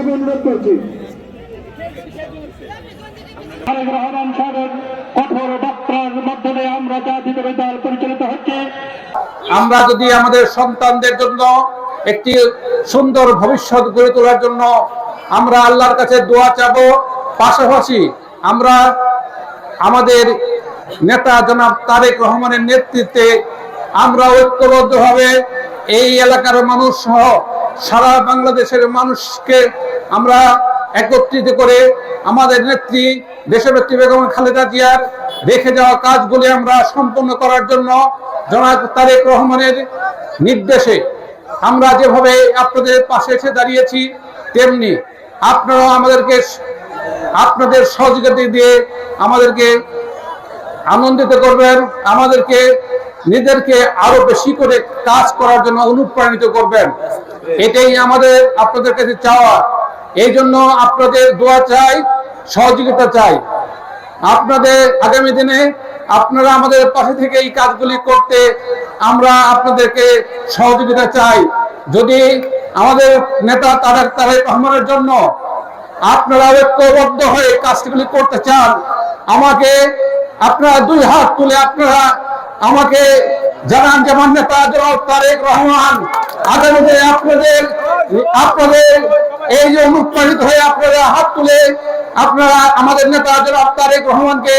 আমি অনুরোধ করছি। রহমান সাহেবের কঠোর বার্তার মাধ্যমে আমরা জাতীয় দল পরিচালিত হচ্ছে। আমরা যদি আমাদের সন্তানদের জন্য একটি সুন্দর ভবিষ্যৎ গড়ে তোলার জন্য আমরা আল্লাহর কাছে দোয়া চাবো, পাশাপাশি আমরা আমাদের নেতা জনাব তারেক রহমানের নেতৃত্বে আমরা ঐক্যবদ্ধভাবে এই এলাকার মানুষ সহ সারা বাংলাদেশের মানুষকে আমরা একত্রিত করে আমাদের নেত্রী দেশনেত্রী বেগম খালেদা জিয়ার রেখে যাওয়া কাজগুলি আমরা সম্পন্ন করার জন্য জনাব তারেক রহমানের নির্দেশে আমরা যেভাবে আপনাদের পাশে এসে দাঁড়িয়েছি, তেমনি আপনারাও আমাদেরকে আপনাদের সহযোগিতা দিয়ে আমাদেরকে আনন্দিত করবেন, আমাদেরকে নিজেদেরকে আরও বেশি করে কাজ করার জন্য অনুপ্রাণিত করবেন। এটাই আমাদের আপনাদের কাছে চাওয়া। এই জন্য আপনাদের দোয়া চাই, সহযোগিতা চাই। আপনাদের আগামী দিনে আপনারা আমাদের পাশে থেকে এই কাজগুলি করতে আমরা আপনাদেরকে সহযোগিতা চাই। যদি আমাদের নেতা তারেক তারেক রহমানের জন্য আপনারা ঐক্যবদ্ধ হয়ে কাজগুলি করতে চান, আমাকে আপনারা দুই হাত তুলে আপনারা আমাকে জানান যেমন নেতা তারেক রহমান আগামীতে আপনাদের আপনাদের এই যে অনুপ্রাণিত হয়ে আপনারা হাত তুলে আপনারা আমাদের নেতা জনাব তারেক রহমানকে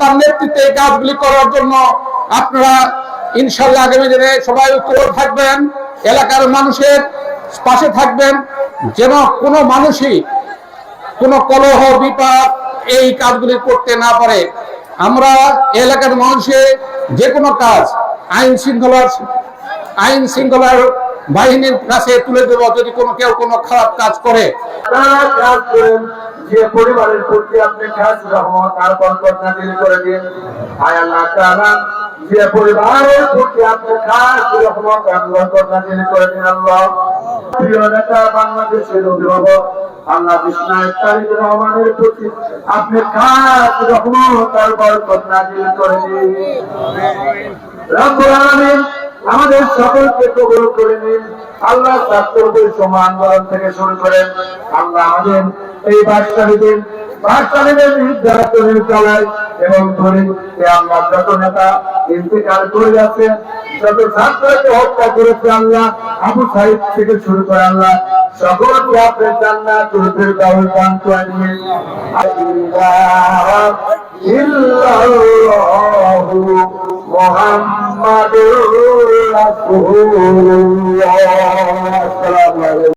তার নেতৃত্বে কাজগুলি করার জন্য আপনারা ইনশাল্লাহ আগামী দিনে সবাই ঐক্য থাকবেন, এলাকার মানুষের পাশে থাকবেন, যেন কোনো মানুষই কোনো কলহ বিপাক এই কাজগুলি করতে না পারে। আমরা এলাকার মানুষের যে কোনো কাজ, আইন শৃঙ্খলার আইন শৃঙ্খলার বাহিনীর কাছে তুলে দেব যদি কোনো কেউ কোনো খারাপ কাজ করে। আপনি রহমত আর বরকত করে দিন। প্রিয় নেতা, বাংলাদেশের আল্লাহ রহমানের প্রতি আপনি আমাদের সকলকে কবুল করে নিন। আল্লাহ ছাত্রদের সমান আন্দোলন থেকে শুরু করেন আল্লাহ আমাদের এই বাদশাহীদের বাদশাহীদের নির্যাতনের চালায় এবং ধরে যে আল্লাহ যত নেতা ইন্তেকাল করে যাচ্ছে, যত ছাত্রকে হত্যা করেছে আল্লাহ, আবু সাহিদ থেকে শুরু করে আল্লাহ সকলকে আলাইকুম।